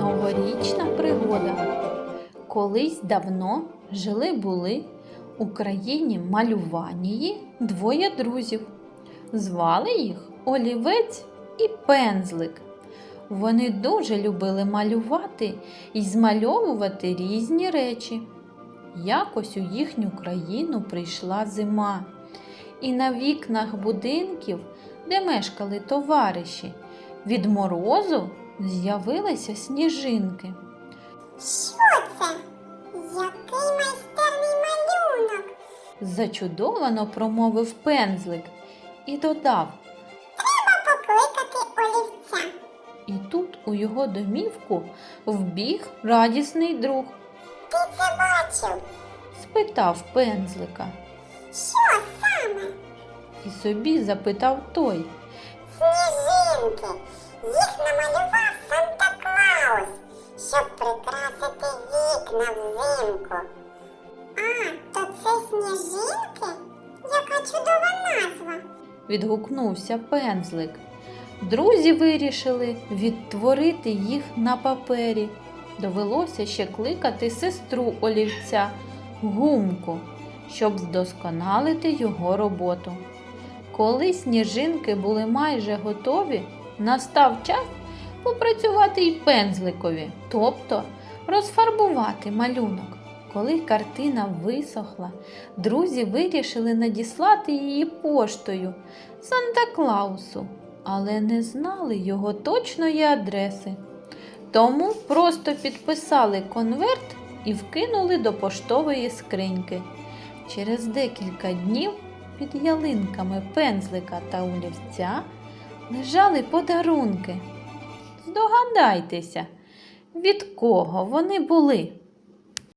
Новорічна пригода. Колись давно жили були у країні Малюванії двоє друзів. Звали їх Олівець і Пензлик. Вони дуже любили малювати і змальовувати різні речі. Якось у їхню країну прийшла зима, і на вікнах будинків, де мешкали товариші, від морозу з'явилися сніжинки. Що це? Який майстерний малюнок? Зачудовано промовив пензлик і додав. Треба покликати олівця. І тут у його домівку вбіг радісний друг, Ти це бачив? спитав пензлика. Що саме? І собі запитав той. Сніжинки. Їх намалював взимку. А, то це сніжинки? Яка чудова назва. відгукнувся пензлик. Друзі вирішили відтворити їх на папері. Довелося ще кликати сестру олівця гумку, щоб вдосконалити його роботу. Коли сніжинки були майже готові, настав час попрацювати й пензликові, тобто розфарбувати малюнок. Коли картина висохла, друзі вирішили надіслати її поштою Санта Клаусу, але не знали його точної адреси. Тому просто підписали конверт і вкинули до поштової скриньки. Через декілька днів під ялинками пензлика та олівця лежали подарунки. Здогадайтеся, від кого вони були.